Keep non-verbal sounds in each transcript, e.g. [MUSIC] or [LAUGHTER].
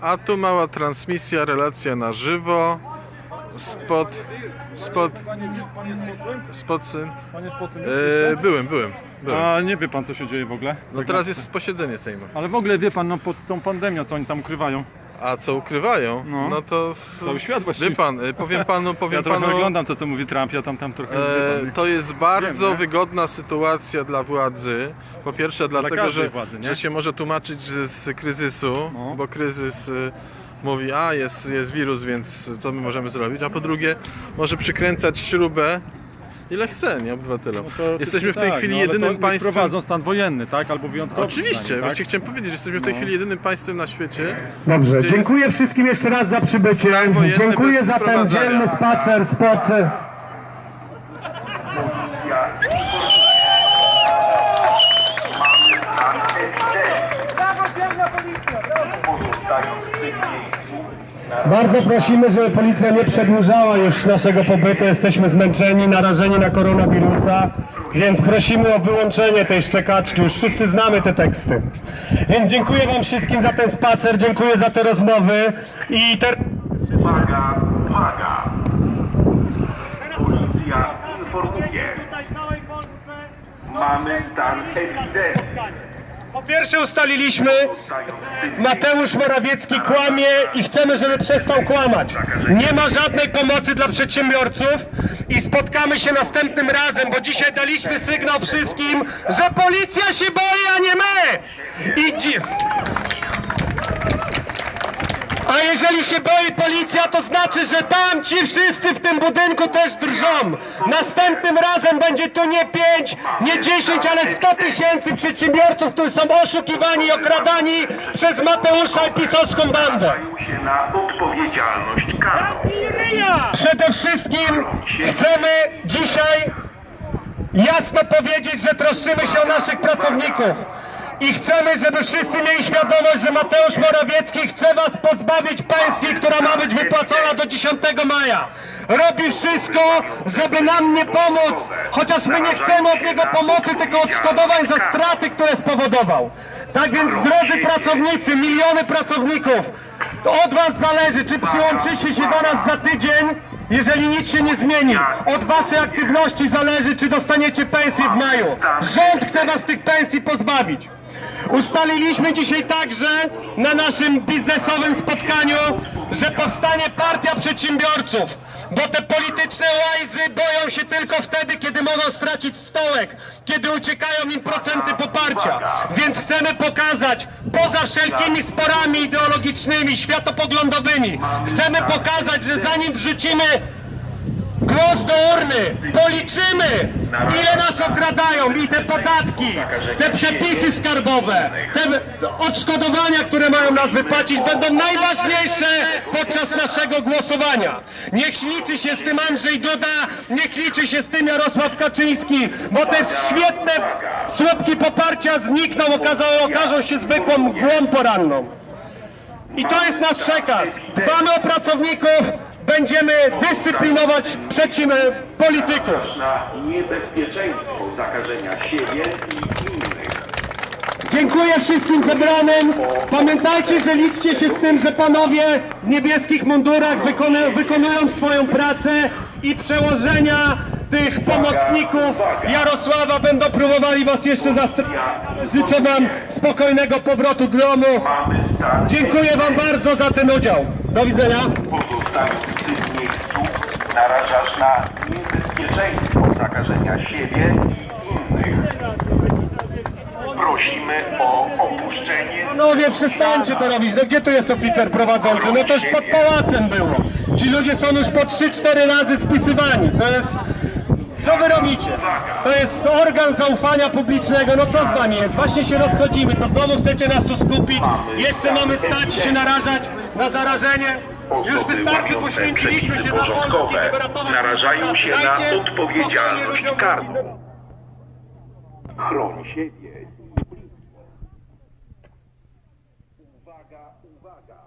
A tu mała transmisja, relacja na żywo. Spod. Spod. Spod syn. Pan jest posłem? E, byłem, byłem. byłem. A nie wie pan co się dzieje w ogóle? No teraz jest posiedzenie Sejmu. Ale w ogóle wie pan, no pod tą pandemią, co oni tam ukrywają. A co ukrywają? No. No to. Cały świat właściwie. Wie pan, y, powiem panu, powiem [LAUGHS] Ja trochę panu. oglądam to, co mówi Trump, ja tam, tam trochę... E, to jest bardzo Wiem, wygodna sytuacja dla władzy. Po pierwsze dlatego, każdej że, władzy, że się może tłumaczyć z, z kryzysu, No. bo kryzys y, mówi, a jest, jest wirus, więc co my możemy zrobić, a po drugie może przykręcać śrubę ile chce, nie obywatelom. No to- Jesteśmy w tej tak, chwili no, jedynym to państwem... Wprowadzą stan wojenny, tak? Albo wyjątkowy. Oczywiście, przynajmniej, właśnie chciałem powiedzieć, że jesteśmy w tej No. chwili jedynym państwem na świecie. Dobrze, dziękuję wszystkim jeszcze raz za przybycie. Dziękuję za ten dzielny spacer spod... Mamy stan epidemii. Pozostając w tym Bardzo prosimy, żeby policja nie przedłużała już naszego pobytu. Jesteśmy zmęczeni, narażeni na koronawirusa, więc prosimy o wyłączenie tej szczekaczki. Już wszyscy znamy te teksty. Więc dziękuję Wam wszystkim za ten spacer, dziękuję za te rozmowy i teraz... uwaga, uwaga. Policja informuje. Mamy stan epidemii. Po pierwsze ustaliliśmy, Mateusz Morawiecki kłamie i chcemy, żeby przestał kłamać. Nie ma żadnej pomocy dla przedsiębiorców i spotkamy się następnym razem, bo dzisiaj daliśmy sygnał wszystkim, że policja się boi, a nie my! I a jeżeli się boi policja, to znaczy, że tam ci wszyscy w tym budynku też drżą. Następnym razem będzie tu nie 5, nie 10, ale 100 tysięcy przedsiębiorców, którzy są oszukiwani i okradani przez Mateusza i pisowską bandę. Dają się na odpowiedzialność karną. Przede wszystkim chcemy dzisiaj jasno powiedzieć, że troszczymy się o naszych pracowników. I chcemy, żeby wszyscy mieli świadomość, że Mateusz Morawiecki chce was pozbawić pensji, która ma być wypłacona do 10 maja. Robi wszystko, żeby nam nie pomóc, chociaż my nie chcemy od niego pomocy, tylko odszkodowań za straty, które spowodował. Tak więc, drodzy pracownicy, miliony pracowników, to od was zależy, czy przyłączycie się do nas za tydzień, jeżeli nic się nie zmieni. Od waszej aktywności zależy, czy dostaniecie pensję w maju. Rząd chce was tych pensji pozbawić. Ustaliliśmy dzisiaj także na naszym biznesowym spotkaniu, że powstanie partia przedsiębiorców, bo te polityczne łajzy boją się tylko wtedy, kiedy mogą stracić stołek, kiedy uciekają im procenty poparcia. Więc chcemy pokazać, poza wszelkimi sporami ideologicznymi, światopoglądowymi, chcemy pokazać, że zanim wrzucimy Głos do urny! Policzymy! Ile nas okradają i te podatki, te przepisy skarbowe, te odszkodowania, które mają nas wypłacić, będą najważniejsze podczas naszego głosowania. Niech liczy się z tym Andrzej Duda, niech liczy się z tym Jarosław Kaczyński, bo te świetne słupki poparcia znikną, okażą, okażą się zwykłą mgłą poranną. I to jest nasz przekaz. Dbamy o pracowników, będziemy dyscyplinować przeciw polityków. Na niebezpieczeństwo zakażenia siebie i innych. Dziękuję wszystkim zebranym. Pamiętajcie, że liczcie się z tym, że panowie w niebieskich mundurach wykonu- wykonują swoją pracę i przełożenia tych pomocników Jarosława będą próbowali was jeszcze zastraszyć. Życzę wam spokojnego powrotu do domu. Dziękuję wam bardzo za ten udział. Do widzenia. Pozostając w tym miejscu narażasz na niebezpieczeństwo zakażenia siebie i innych. Prosimy o opuszczenie Panowie, przestańcie to robić. No gdzie tu jest oficer prowadzący? No toż pod pałacem było. Ci ludzie są już po 3-4 razy spisywani. To jest... Co wy robicie? To jest organ zaufania publicznego. No co z wami jest? Właśnie się rozchodzimy. To znowu chcecie nas tu skupić. Jeszcze mamy stać i się narażać na zarażenie. Już wystarczy, poświęciliśmy się dla Polski, żeby ratować narażają się na odpowiedzialność karną. Chroń siebie i bliskich. Uwaga, uwaga.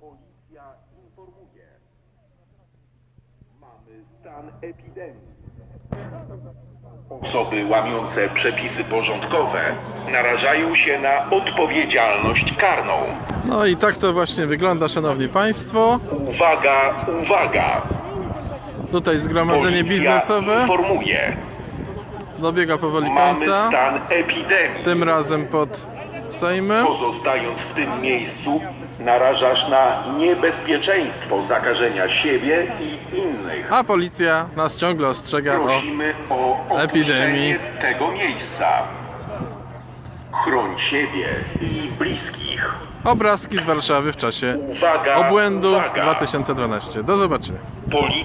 Policja informuje. Mamy stan epidemii. Osoby łamiące przepisy porządkowe narażają się na odpowiedzialność karną. No i tak to właśnie wygląda, szanowni państwo. Uwaga, uwaga! Tutaj zgromadzenie Policja biznesowe informuje. dobiega powoli Mamy końca. stan epidemii. Tym razem pod Sejmem. Pozostając w tym miejscu, narażasz na niebezpieczeństwo zakażenia siebie i innych. A policja nas ciągle ostrzega o Prosimy o epidemii. opuszczenie tego miejsca. Chroń siebie i bliskich. obrazki z Warszawy w czasie Uwaga, obłędu uwaga. 2012. Do zobaczenia. Policja